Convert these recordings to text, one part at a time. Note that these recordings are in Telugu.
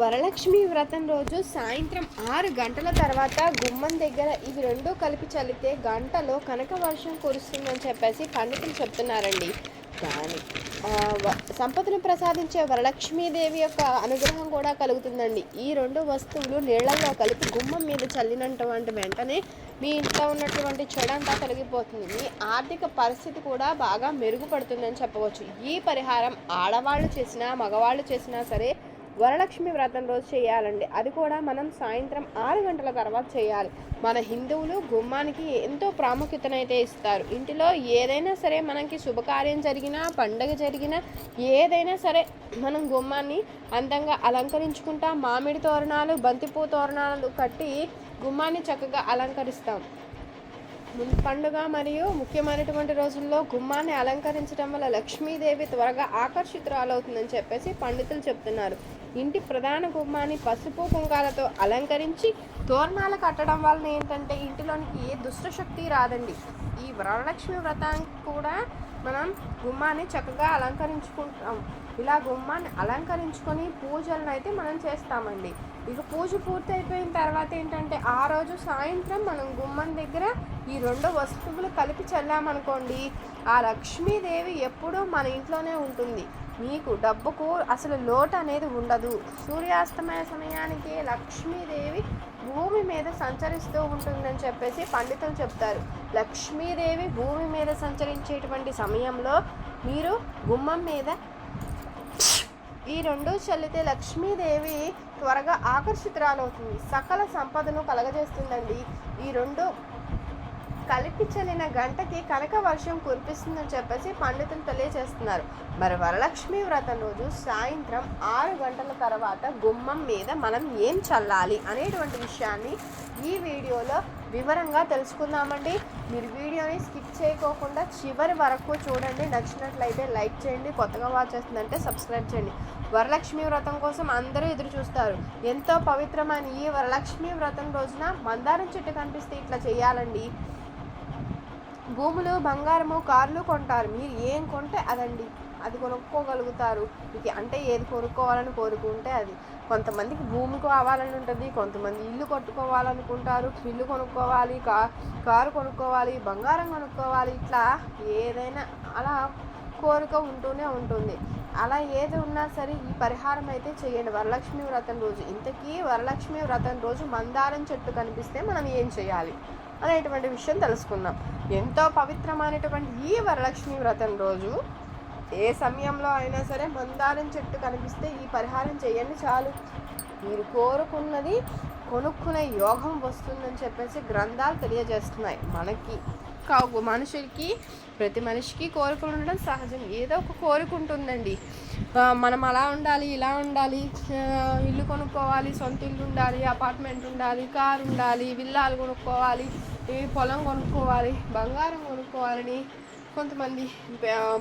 వరలక్ష్మి వ్రతం రోజు సాయంత్రం ఆరు గంటల తర్వాత గుమ్మం దగ్గర ఇవి రెండు కలిపి చల్లితే గంటలో కనక వర్షం కురుస్తుందని చెప్పేసి పండితులు చెప్తున్నారండి. కానీ సంపదను ప్రసాదించే వరలక్ష్మీదేవి యొక్క అనుగ్రహం కూడా కలుగుతుందండి. ఈ రెండు వస్తువులు నీళ్ళలో కలిపి గుమ్మం మీద చల్లినటువంటి వెంటనే మీ ఇంట్లో ఉన్నటువంటి చెడంతా తొలగిపోతుంది. మీ ఆర్థిక పరిస్థితి కూడా బాగా మెరుగుపడుతుందని చెప్పవచ్చు. ఈ పరిహారం ఆడవాళ్ళు చేసినా మగవాళ్ళు చేసినా సరే వరలక్ష్మి వ్రతం రోజు చేయాలండి. అది కూడా మనం సాయంత్రం ఆరు గంటల తర్వాత చేయాలి. మన హిందువులు గుమ్మానికి ఎంతో ప్రాముఖ్యతనైతే ఇస్తారు. ఇంటిలో ఏదైనా సరే మనకి శుభకార్యం జరిగినా పండగ జరిగినా ఏదైనా సరే మనం గుమ్మాన్ని అందంగా అలంకరించుకుంటాం. మామిడి తోరణాలు బంతిపూ తోరణాలు కట్టి గుమ్మాన్ని చక్కగా అలంకరిస్తాం. పండుగ మరియు ముఖ్యమైనటువంటి రోజుల్లో గుమ్మాన్ని అలంకరించడం వల్ల లక్ష్మీదేవి త్వరగా ఆకర్షితురాలవుతుందని చెప్పేసి పండితులు చెప్తున్నారు. ఇంటి ప్రధాన గుమ్మాన్ని పసుపు కుంకాలతో అలంకరించి తోరణాలు కట్టడం వలన ఏంటంటే ఇంటిలోనికి ఏ దుష్టశక్తి రాదండి. ఈ వరలక్ష్మి వ్రతానికి కూడా మనం గుమ్మాన్ని చక్కగా అలంకరించుకుంటాం. ఇలా గుమ్మాన్ని అలంకరించుకొని పూజలను అయితే మనం చేస్తామండి. ఇక పూజ పూర్తయిపోయిన తర్వాత ఏంటంటే ఆ రోజు సాయంత్రం మనం గుమ్మం దగ్గర ఈ రెండు వస్తువులు కలిపి చల్లామనుకోండి ఆ లక్ష్మీదేవి ఎప్పుడూ మన ఇంట్లోనే ఉంటుంది. మీకు డబ్బుకు అసలు లోటు అనేది ఉండదు. సూర్యాస్తమయ సమయానికి లక్ష్మీదేవి భూమి మీద సంచరిస్తూ ఉంటుందని చెప్పేసి పండితులు చెప్తారు. లక్ష్మీదేవి భూమి మీద సంచరించేటువంటి సమయంలో మీరు గుమ్మం మీద ఈ రెండు చల్లితే లక్ష్మీదేవి త్వరగా ఆకర్షితురాలవుతుంది. సకల సంపదను కలగజేస్తుందండి. ఈ రెండు కలిపి చల్లిన గంటకి కనక వర్షం కురిపిస్తుందని చెప్పేసి పండితులు తెలియజేస్తున్నారు. మరి వరలక్ష్మి వ్రతం రోజు సాయంత్రం ఆరు గంటల తర్వాత గుమ్మం మీద మనం ఏం చల్లాలి అనేటువంటి విషయాన్ని ఈ వీడియోలో వివరంగా తెలుసుకుందామండి. మీరు వీడియోని స్కిప్ చేయకోకుండా చివరి వరకు చూడండి. నచ్చినట్లయితే లైక్ చేయండి కొత్తగా వాచ్ చేస్తుందంటే సబ్స్క్రైబ్ చేయండి. వరలక్ష్మి వ్రతం కోసం అందరూ ఎదురు చూస్తారు. ఎంతో పవిత్రమైన ఈ వరలక్ష్మి వ్రతం రోజున మందారం చెట్టు కనిపిస్తే ఇట్లా చేయాలండి. భూములు బంగారము కార్లు కొంటారు. మీరు ఏం కొంటే అదండి. అది కొనుక్కోగలుగుతారు. మీకు అంటే ఏది కొనుక్కోవాలని కోరుకుంటే అది. కొంతమందికి భూమి కావాలని ఉంటుంది. కొంతమంది ఇల్లు కట్టుకోవాలనుకుంటారు. ఇల్లు కొనుక్కోవాలి కా కారు కొనుక్కోవాలి బంగారం కొనుక్కోవాలి. ఇట్లా ఏదైనా అలా కోరిక ఉంటూనే ఉంటుంది. అలా ఏది ఉన్నా సరే ఈ పరిహారం అయితే చేయండి. వరలక్ష్మి వ్రతం రోజు. ఇంతకీ వరలక్ష్మి వ్రతం రోజు మందారం చెట్టు కనిపిస్తే మనం ఏం చేయాలి? అనేటువంటి విషయం తెలుసుకుందాం. ఎంతో పవిత్రమైనటువంటి ఈ వరలక్ష్మి వ్రతం రోజు ఏ సమయంలో అయినా సరే మందారం చెట్టు కనిపిస్తే ఈ పరిహారం చేయండి చాలు. మీరు కోరుకున్నది కొనుక్కునే యోగం వస్తుందని చెప్పేసి గ్రంథాలు తెలియజేస్తున్నాయి మనకి. కావు మనుషులకి ప్రతి మనిషికి కోరికలు ఉండడం సహజం. ఏదో ఒక కోరిక ఉంటుందండి. మనం అలా ఉండాలి ఇలా ఉండాలి ఇల్లు కొనుక్కోవాలి సొంత ఇల్లు ఉండాలి అపార్ట్మెంట్ ఉండాలి కారు ఉండాలి విల్లాలు కొనుక్కోవాలి పొలం కొనుక్కోవాలి బంగారం కొనుక్కోవాలని కొంతమంది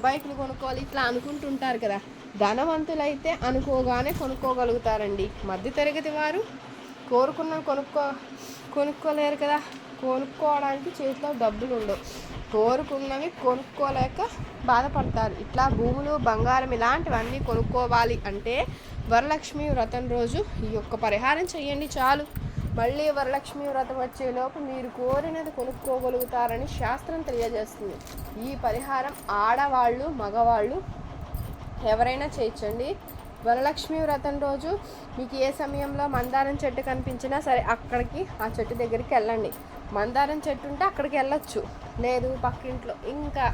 బైకులు కొనుక్కోవాలి ఇట్లా అనుకుంటుంటారు కదా. ధనవంతులైతే అనుకోగానే కొనుక్కోగలుగుతారండి. మధ్యతరగతి వారు కోరుకున్న కొనుక్కో కొనుక్కోలేరు కదా. కొనుక్కోవడానికి చేతిలో డబ్బులు ఉండవు. కోరుకున్నవి కొనుక్కోలేక బాధపడతారు. ఇట్లా భూములు బంగారం ఇలాంటివన్నీ కొనుక్కోవాలి అంటే వరలక్ష్మి వ్రతం రోజు ఈ యొక్క పరిహారం చేయండి చాలు. మళ్ళీ వరలక్ష్మి వ్రతం వచ్చేలోపు మీరు కోరినది కొనుక్కోగలుగుతారని శాస్త్రం తెలియజేస్తుంది. ఈ పరిహారం ఆడవాళ్ళు మగవాళ్ళు ఎవరైనా చేయించండి. వరలక్ష్మి వ్రతం రోజు మీకు ఏ సమయంలో మందారం చెట్టు కనిపించినా సరే అక్కడికి ఆ చెట్టు దగ్గరికి వెళ్ళండి. మందారం చెట్టు ఉంటే అక్కడికి వెళ్ళొచ్చు. లేదు పక్కింట్లో. ఇంకా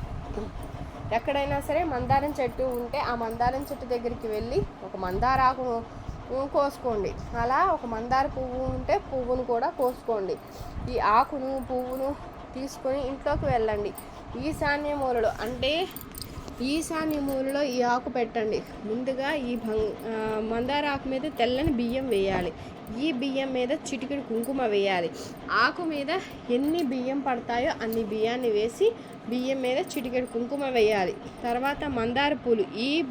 ఎక్కడైనా సరే మందారం చెట్టు ఉంటే ఆ మందారం చెట్టు దగ్గరికి వెళ్ళి ఒక మందార ఆకును కోసుకోండి. అలా ఒక మందార పువ్వు ఉంటే పువ్వును కూడా కోసుకోండి. ఈ ఆకును పువ్వును తీసుకొని ఇంట్లోకి వెళ్ళండి. ఈశాన్య మూలలో అంటే ఈశాన్య మూలలో ఈ ఆకు పెట్టండి. ముందుగా ఈ భంగ్ మందార ఆకు మీద తెల్లని బియ్యం వేయాలి. ఈ బియ్యం మీద చిటికెడు కుంకుమ వేయాలి. ఆకు మీద ఎన్ని బియ్యం పడతాయో అన్ని బియ్యాన్ని వేసి బియ్యం మీద చిటికెడు కుంకుమ వేయాలి. తర్వాత మందార పూలు ఈ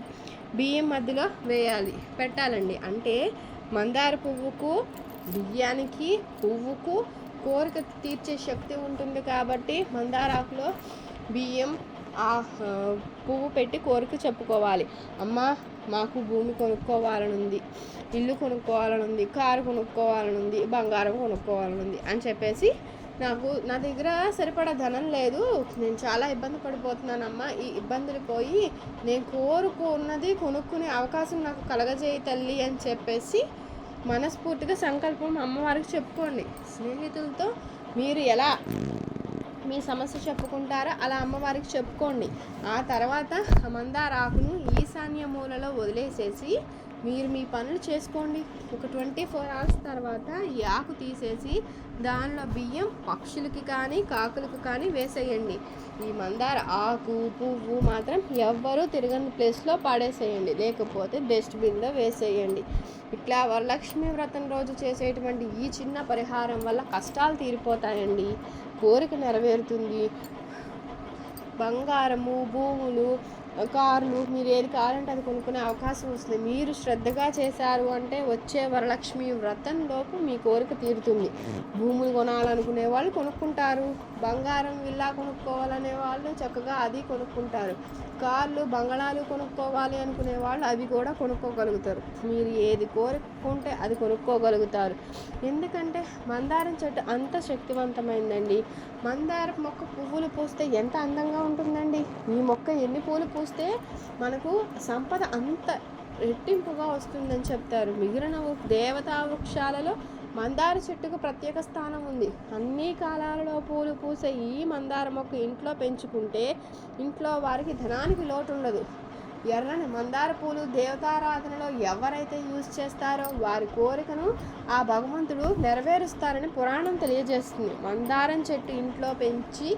బియ్యం మధ్యలో వేయాలి. పెట్టాలండి. అంటే మందార పువ్వుకు బియ్యానికి పువ్వుకు కోరిక తీర్చే శక్తి ఉంటుంది కాబట్టి మందారాకులో బియ్యం ఆ పువ్వు పెట్టి కోరిక చెప్పుకోవాలి. అమ్మ మాకు భూమి కొనుక్కోవాలని ఉంది ఇల్లు కొనుక్కోవాలని ఉంది కారు కొనుక్కోవాలని ఉంది బంగారం కొనుక్కోవాలని ఉంది అని చెప్పేసి నాకు నా దగ్గర సరిపడా ధనం లేదు. నేను చాలా ఇబ్బంది పడిపోతున్నానమ్మా. ఈ ఇబ్బందులు పోయి నేను కోరుకున్నది కొనుక్కునే అవకాశం నాకు కలగజేయి తల్లి అని చెప్పేసి మనస్ఫూర్తిగా సంకల్పం అమ్మవారికి చెప్పుకోండి. స్నేహితులతో మీరు ఎలా మీ సమస్య చెప్పుకుంటారా? అలా అమ్మవారికి చెప్పుకోండి. ఆ తర్వాత మందారాకును ఈశాన్య మూలలో వదిలేసేసి మీరు మీ పనులు చేసుకోండి. ఒక ట్వంటీ ఫోర్ అవర్స్ తర్వాత ఈ ఆకు తీసేసి దానిలో బియ్యం పక్షులకి కానీ కాకులకు కానీ వేసేయండి. ఈ మందార ఆకు పువ్వు మాత్రం ఎవ్వరూ తిరగని ప్లేస్లో పడేసేయండి. లేకపోతే డస్ట్బిన్లో వేసేయండి. ఇట్లా వరలక్ష్మి వ్రతం రోజు చేసేటువంటి ఈ చిన్న పరిహారం వల్ల కష్టాలు తీరిపోతాయండి. కోరిక నెరవేరుతుంది. బంగారము భూములు కార్లు మీరు ఏది కావాలంటే అది కొనుక్కునే అవకాశం వస్తుంది. మీరు శ్రద్ధగా చేశారు అంటే వచ్చే వరలక్ష్మి వ్రతం లోపు మీ కోరిక తీరుతుంది. భూములు కొనాలనుకునే వాళ్ళు కొనుక్కుంటారు. బంగారం విల్లా కొనుక్కోవాలనే వాళ్ళు చక్కగా అది కొనుక్కుంటారు. కార్లు బంగళాలు కొనుక్కోవాలి అనుకునే వాళ్ళు అవి కూడా కొనుక్కోగలుగుతారు. మీరు ఏది కోరుకుంటే అది కొనుక్కోగలుగుతారు. ఎందుకంటే మందారం చెట్టు అంత శక్తివంతమైందండి. మందార మొక్క పువ్వులు పూస్తే ఎంత అందంగా ఉంటుందండి. ఈ మొక్క ఎన్ని పూలు పూస్తే మనకు సంపద అంత రెట్టింపుగా వస్తుందని చెప్తారు. మిగిలిన దేవతా వృక్షాలలో మందార చెట్టుకు ప్రత్యేక స్థానం ఉంది. అన్ని కాలాలలో పూలు పూసే ఈ మందార మొక్క ఇంట్లో పెంచుకుంటే ఇంట్లో వారికి ధనానికి లోటు ఉండదు ఎర్రని మందార పూలు దేవతారాధనలో ఎవరైతే యూజ్ చేస్తారో వారి కోరికను ఆ భగవంతుడు నెరవేరుస్తారని పురాణం తెలియజేస్తుంది. మందారం చెట్టు ఇంట్లో పెంచి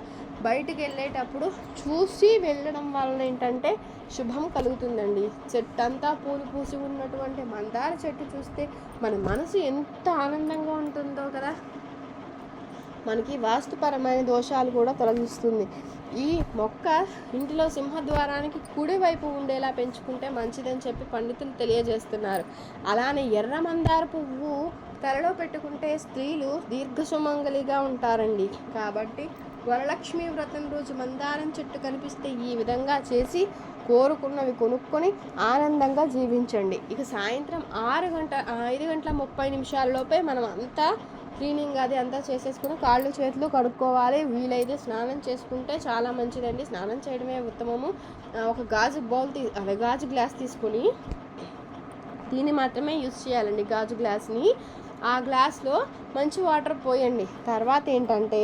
బయటికి వెళ్ళేటప్పుడు చూసి వెళ్ళడం వలన ఏంటంటే శుభం కలుగుతుందండి. చెట్టు అంతా పూలు పూసి ఉన్నటువంటి మందార చెట్టు చూస్తే మన మనసు ఎంత ఆనందంగా ఉంటుందో కదా. మనకి వాస్తుపరమైన దోషాలు కూడా తొలగిస్తుంది. ఈ మొక్క ఇంటిలో సింహద్వారానికి కుడివైపు ఉండేలా పెంచుకుంటే మంచిదని చెప్పి పండితులు తెలియజేస్తున్నారు. అలానే ఎర్ర మందార పువ్వు తలలో పెట్టుకుంటే స్త్రీలు దీర్ఘసుమంగలిగా ఉంటారండి. కాబట్టి వరలక్ష్మి వ్రతం రోజు మందారం చెట్టు కనిపిస్తే ఈ విధంగా చేసి కోరుకున్నవి కొనుక్కొని ఆనందంగా జీవించండి. ఇక సాయంత్రం ఆరు గంట ఐదు గంటల ముప్పై నిమిషాలలోపే మనం అంతా క్లీనింగ్ అది అంతా చేసేసుకుని కాళ్ళు చేతులు కడుక్కోవాలి. వీలైతే స్నానం చేసుకుంటే చాలా మంచిదండి. స్నానం చేయడమే ఉత్తమము. ఒక గాజు బౌల్ తీ అదే గాజు గ్లాస్ తీసుకొని దీన్ని మాత్రమే యూస్ చేయాలండి గాజు గ్లాస్ని. ఆ గ్లాస్లో మంచి వాటర్ పోయండి. తర్వాత ఏంటంటే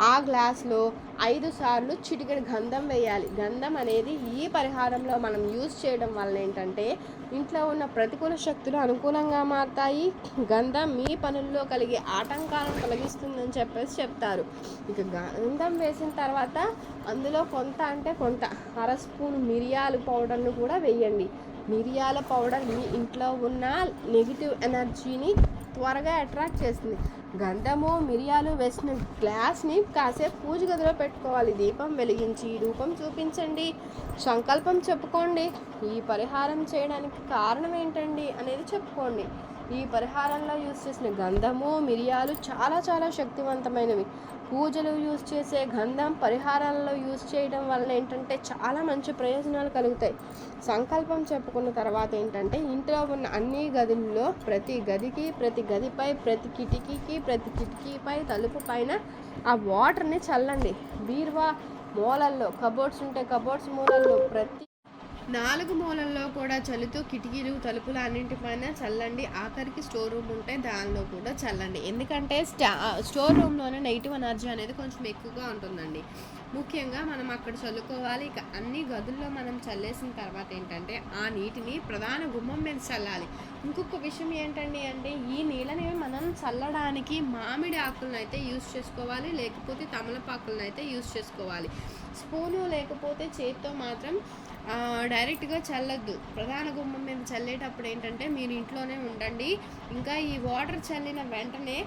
ఆ గ్లాస్లో ఐదు సార్లు చిటికెడు గంధం వేయాలి. గంధం అనేది ఈ పరిహారంలో మనం యూజ్ చేయడం వల్ల ఏంటంటే ఇంట్లో ఉన్న ప్రతికూల శక్తులు అనుకూలంగా మారుతాయి. గంధం మీ పనుల్లో కలిగే ఆటంకాలను తొలగిస్తుందని చెప్పేసి చెప్తారు. ఇక గంధం వేసిన తర్వాత అందులో కొంత అంటే కొంత అర స్పూన్ మిరియాలు పౌడర్ను కూడా వేయండి. మిరియాల పౌడర్ మీ ఇంట్లో ఉన్న నెగిటివ్ ఎనర్జీని త్వరగా అట్రాక్ట్ చేస్తుంది. గంధము మిరియాలు వేసిన గ్లాస్ని కాసేపు పూజ గదిలో పెట్టుకోవాలి. దీపం వెలిగించి రూపం చూపించండి. సంకల్పం చెప్పుకోండి. ఈ పరిహారం చేయడానికి కారణం ఏంటండి అనేది చెప్పుకోండి. ఈ పరిహారంలో యూజ్ చేసిన గంధము మిరియాలు చాలా చాలా శక్తివంతమైనవి. పూజలు యూజ్ చేసే గంధం పరిహారాలలో యూజ్ చేయడం వలన ఏంటంటే చాలా మంచి ప్రయోజనాలు కలుగుతాయి. సంకల్పం చెప్పుకున్న తర్వాత ఏంటంటే ఇంట్లో ఉన్న అన్ని గదుల్లో ప్రతి గదికి ప్రతి గదిపై ప్రతి కిటికీకి ప్రతి కిటికీపై తలుపు పైన ఆ వాటర్ని చల్లండి. బీర్వా మూలల్లో కబోర్డ్స్ ఉంటే కబోర్డ్స్ మూలల్లో ప్రతి నాలుగు మూలల్లో కూడా చల్లుతూ కిటికీలు తలుపులు అన్నింటిపైన చల్లండి. ఆఖరికి స్టోర్ రూమ్ ఉంటే దానిలో కూడా చల్లండి. ఎందుకంటే స్టా స్టోర్ రూమ్లోనే నెగిటివ్ ఎనర్జీ అనేది కొంచెం ఎక్కువగా ఉంటుందండి. ముఖ్యంగా మనం అక్కడ చల్లుకోవాలి. ఇక అన్ని గదుల్లో మనం చల్లేసిన తర్వాత ఏంటంటే ఆ నీటిని ప్రధాన గుమ్మం మీద చల్లాలి. ఇంకొక విషయం ఏంటండి అంటే ఈ నీళ్ళని మనం చల్లడానికి మామిడి ఆకులను అయితే యూస్ చేసుకోవాలి. లేకపోతే తమలపాకులను అయితే యూస్ చేసుకోవాలి. స్పూను లేకపోతే చేతితో మాత్రం డైరెక్ట్గా చల్లద్దు. ప్రధాన గుమ్మం మీద చల్లేటప్పుడు ఏంటంటే మీరు ఇంట్లోనే ఉండండి. ఇంకా ఈ వాటర్ చల్లిన వెంటనే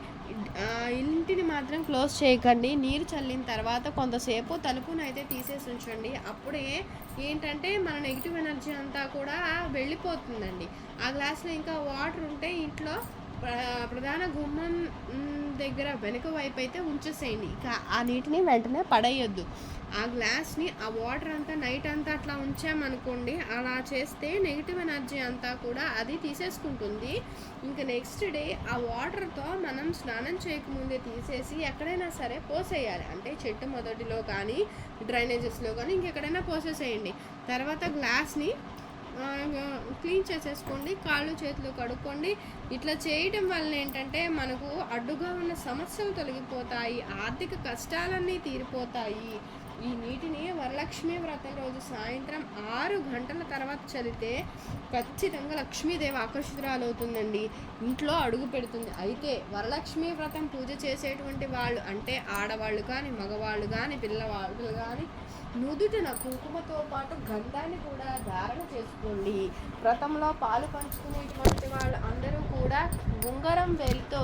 ఇంటిని మాత్రం క్లోజ్ చేయకండి. నీరు చల్లిన తర్వాత కొంతసేపు తలుపును అయితే తీసేసి ఉంచండి. అప్పుడే ఏంటంటే మన నెగిటివ్ ఎనర్జీ అంతా కూడా వెళ్ళిపోతుందండి. ఆ గ్లాస్లో ఇంకా వాటర్ ఉంటే ఇంట్లో ప్ర- ప్రధాన గుమ్మం దగ్గర వెనుక వైపు అయితే ఉంచేసేయండి. ఇక ఆ నీటిని వెంటనే పడేయొద్దు. ఆ గ్లాస్ని ఆ వాటర్ అంతా నైట్ అంతా అట్లా ఉంచామనుకోండి అలా చేస్తే నెగిటివ్ ఎనర్జీ అంతా కూడా అది తీసేసుకుంటుంది. ఇంకా నెక్స్ట్ డే ఆ వాటర్తో మనం స్నానం చేయకముందే తీసేసి ఎక్కడైనా సరే పోసేయాలి. అంటే చెట్టు మొదటిలో కానీ డ్రైనేజెస్లో కానీ ఇంకెక్కడైనా పోసేసేయండి. తర్వాత గ్లాస్ని క్లీన్ చేసేసుకోండి కాళ్ళు చేతులు కడుక్కోండి. ఇట్లా చేయడం వల్ల ఏంటంటే మనకు అడ్డుగా ఉన్న సమస్యలు తొలగిపోతాయి ఆర్థిక కష్టాలన్నీ తీరిపోతాయి. ఈ నీటిని వరలక్ష్మి వ్రతం రోజు సాయంత్రం ఆరు గంటల తర్వాత చదివితే ఖచ్చితంగా లక్ష్మీదేవి ఆకర్షితురాలవుతుందండి. ఇంట్లో అడుగు పెడుతుంది. అయితే వరలక్ష్మి వ్రతం పూజ చేసేటువంటి వాళ్ళు అంటే ఆడవాళ్ళు కానీ మగవాళ్ళు కానీ పిల్లవాళ్ళు కానీ నుదుటిన కుంకుమతో పాటు గంధాన్ని కూడా ధారణ చేసుకోండి. వ్రతంలో పాలు పంచుకునేటువంటి వాళ్ళు అందరూ కూడా ఉంగరం వేలితో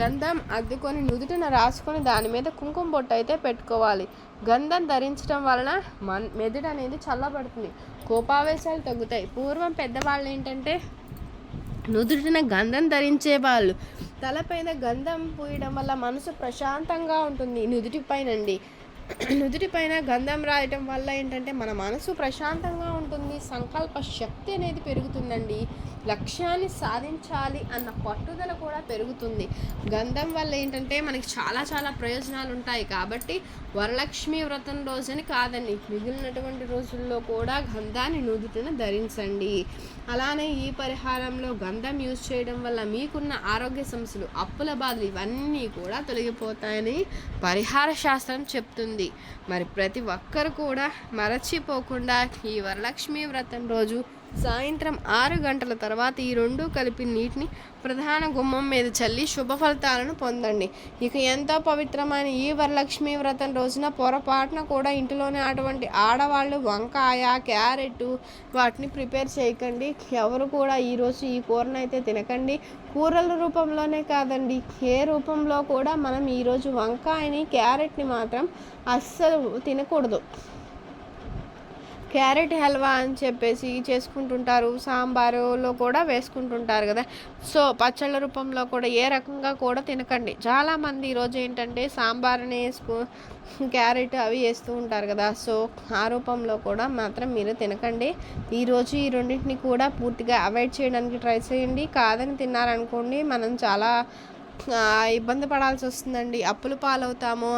గంధం అద్దుకొని నుదుటిన రాసుకొని దాని మీద కుంకుమ బొట్టు అయితే పెట్టుకోవాలి. గంధం ధరించడం వలన మన్ మెదడు అనేది చల్లబడుతుంది. కోపావేశాలు తగ్గుతాయి. పూర్వం పెద్దవాళ్ళు ఏంటంటే నుదుటిన గంధం ధరించే వాళ్ళు. తలపైన గంధం పూయడం వల్ల మనసు ప్రశాంతంగా ఉంటుంది. నుదుటి నుదుటి పైన గంధం రాయటం వల్ల ఏంటంటే మన మనసు ప్రశాంతంగా ఉంటుంది సంకల్ప శక్తి అనేది పెరుగుతుందండి. లక్ష్యాన్ని సాధించాలి అన్న పట్టుదల కూడా పెరుగుతుంది. గంధం వల్ల ఏంటంటే మనకి చాలా చాలా ప్రయోజనాలు ఉంటాయి కాబట్టి వరలక్ష్మి వ్రతం రోజని కాదండి. మిగిలినటువంటి రోజుల్లో కూడా గంధాన్ని నుదుటిన ధరించండి. అలానే ఈ పరిహారంలో గంధం యూజ్ చేయడం వల్ల మీకున్న ఆరోగ్య సమస్యలు అప్పుల బాధలు ఇవన్నీ కూడా తొలగిపోతాయని పరిహార శాస్త్రం చెప్తుంది. మరి ప్రతి ఒక్కరు కూడా మరచిపోకుండా ఈ వరలక్ష్మి వ్రతం రోజు సాయంత్రం ఆరు గంటల తర్వాత ఈ రెండు కలిపి నీటిని ప్రధాన గుమ్మం మీద చల్లి శుభ ఫలితాలను పొందండి. ఇక ఎంతో పవిత్రమైన ఈ వరలక్ష్మి వ్రతం రోజున పొరపాటున కూడా ఇంటిలోనే అటువంటి ఆడవాళ్ళు వంకాయ క్యారెట్ వాటిని ప్రిపేర్ చేయకండి. ఎవరు కూడా ఈరోజు ఈ కూరను అయితే తినకండి. కూరల రూపంలోనే కాదండి ఏ రూపంలో కూడా మనం ఈరోజు వంకాయని క్యారెట్ని మాత్రం అస్సలు తినకూడదు. క్యారెట్ హల్వా అని చెప్పేసి చేసుకుంటుంటారు. సాంబారులో కూడా వేసుకుంటుంటారు కదా. సో పచ్చళ్ళ రూపంలో కూడా ఏ రకంగా కూడా తినకండి. చాలామంది ఈరోజు ఏంటంటే సాంబార్ని వేసుకో క్యారెట్ అవి వేస్తూ ఉంటారు కదా. సో ఆ రూపంలో కూడా మాత్రం మీరు తినకండి. ఈరోజు ఈ రెండింటిని కూడా పూర్తిగా అవాయిడ్ చేయడానికి ట్రై చేయండి. కాదని తిన్నారనుకోండి మనం చాలా ఇబ్బంది పడాల్సి వస్తుందండి. అప్పులు పాలవుతాము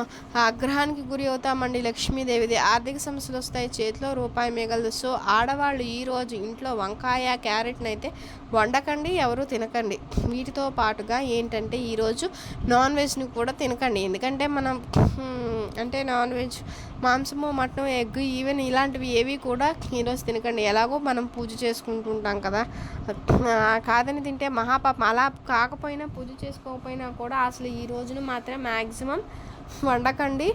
ఆగ్రహానికి గురి అవుతామండి లక్ష్మీదేవిది. ఆర్థిక సమస్యలు వస్తాయి చేతిలో రూపాయి మిగలదు. సో ఆడవాళ్ళు ఈరోజు ఇంట్లో వంకాయ క్యారెట్ని అయితే వండకండి ఎవరు తినకండి. వీటితో పాటుగా ఏంటంటే ఈరోజు నాన్ వెజ్ని కూడా తినకండి. ఎందుకంటే మనం అంటే నాన్ వెజ్ మాంసము మటన్ ఎగ్ ఈవెన్ ఇలాంటివి ఏవి కూడా ఈరోజు తినకండి. ఎలాగో మనం పూజ చేసుకుంటుంటాం కదా. కాదని తింటే మహాపాపం. అలా కాకపోయినా పూజ చేసుకోకపోయినా కూడా అసలు ఈ రోజున మాత్రం మ్యాక్సిమం వండకండి.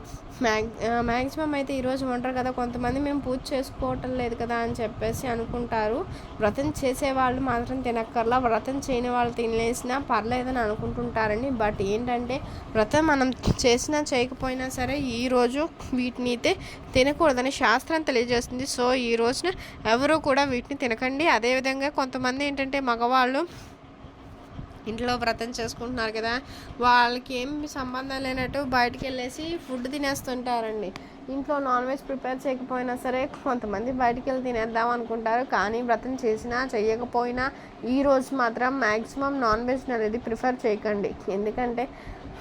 మ్యాగ్ మ్యాక్సిమం అయితే ఈరోజు వండరు కదా కొంతమంది మేము పూజ చేసుకోవటం లేదు కదా అని చెప్పేసి అనుకుంటారు. వ్రతం చేసేవాళ్ళు మాత్రం తినక్కర్లా వ్రతం చేయని వాళ్ళు తినేసినా పర్లేదని అనుకుంటుంటారండి. బట్ ఏంటంటే వ్రతం మనం చేసినా చేయకపోయినా సరే ఈరోజు వీటిని అయితే తినకూడదని శాస్త్రం తెలియజేస్తుంది. సో ఈ రోజున ఎవరు కూడా వీటిని తినకండి. అదేవిధంగా కొంతమంది ఏంటంటే మగవాళ్ళు ఇంట్లో వ్రతం చేసుకుంటున్నారు కదా వాళ్ళకి ఏం సంబంధం లేనట్టు బయటికి వెళ్ళేసి ఫుడ్ తినేస్తుంటారండి. ఇంట్లో నాన్ వెజ్ ప్రిపేర్ చేయకపోయినా సరే కొంతమంది బయటికి వెళ్ళి తినేద్దాం అనుకుంటారు. కానీ వ్రతం చేసినా చేయకపోయినా ఈరోజు మాత్రం మ్యాక్సిమం నాన్ వెజ్ అనేది ప్రిఫర్ చేయకండి. ఎందుకంటే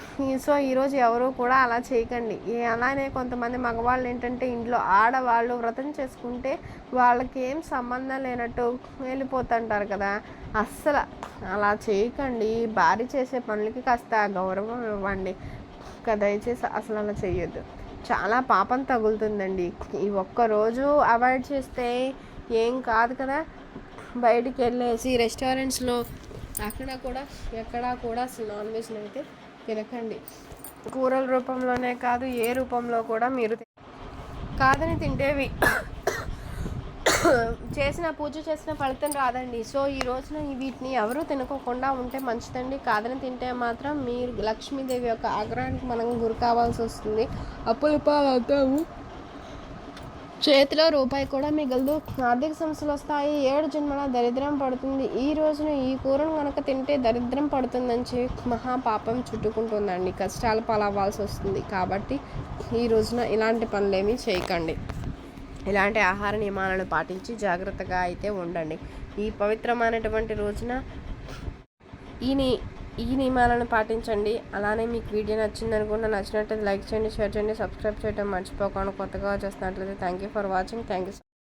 సో ఈరోజు ఎవరు కూడా అలా చేయకండి. అలానే కొంతమంది మగవాళ్ళు ఏంటంటే ఇంట్లో ఆడవాళ్ళు వ్రతం చేసుకుంటే వాళ్ళకి ఏం సంబంధం లేనట్టు వెళ్ళిపోతుంటారు కదా. అస్సలు అలా చేయకండి. భారీ చేసే పనులకి కాస్త గౌరవం ఇవ్వండి. దయచేసి అసలు అలా చేయొద్దు. చాలా పాపం తగులుతుందండి. ఈ ఒక్క రోజు అవాయిడ్ చేస్తే ఏం కాదు కదా. బయటికి వెళ్ళేసి రెస్టారెంట్స్లో అక్కడ కూడా ఎక్కడా కూడా అసలు నాన్ వెజ్ని అయితే తినకండి. కూరల రూపంలోనే కాదు ఏ రూపంలో కూడా మీరు కాదని తింటేవి. చేసిన పూజ చేసిన ఫలితం రాదండి. సో ఈ రోజున వీటిని ఎవరు తినకోకుండా ఉంటే మంచిదండి. కాదని తింటే మాత్రం మీరు లక్ష్మీదేవి యొక్క ఆగ్రహానికి మనం గురి కావాల్సి వస్తుంది. అప్పులు పాలవుతాము. చేతిలో రూపాయి కూడా మిగలదు. ఆర్థిక సమస్యలు వస్తాయి. ఏడు జన్మల దరిద్రం పడుతుంది. ఈ రోజున ఈ కూరను కనుక తింటే దరిద్రం పడుతుందని చెప్పి మహాపాపం చుట్టుకుంటుందండి. కష్టాలు పాలవ్వాల్సి వస్తుంది. కాబట్టి ఈ రోజున ఇలాంటి పనులేమీ చేయకండి. ఇలాంటి ఆహార నియమాలను పాటించి జాగ్రత్తగా అయితే ఉండండి. ఈ పవిత్రమైనటువంటి రోజున ఈ ఈ నియమాలను పాటించండి. అలానే మీకు వీడియో నచ్చింది అనుకుంటే నచ్చినట్లయితే లైక్ చేయండి షేర్ చేయండి సబ్స్క్రైబ్ చేయడం మర్చిపోకుండా కొత్తగా చూస్తున్నట్లయితే thank you for watching thank you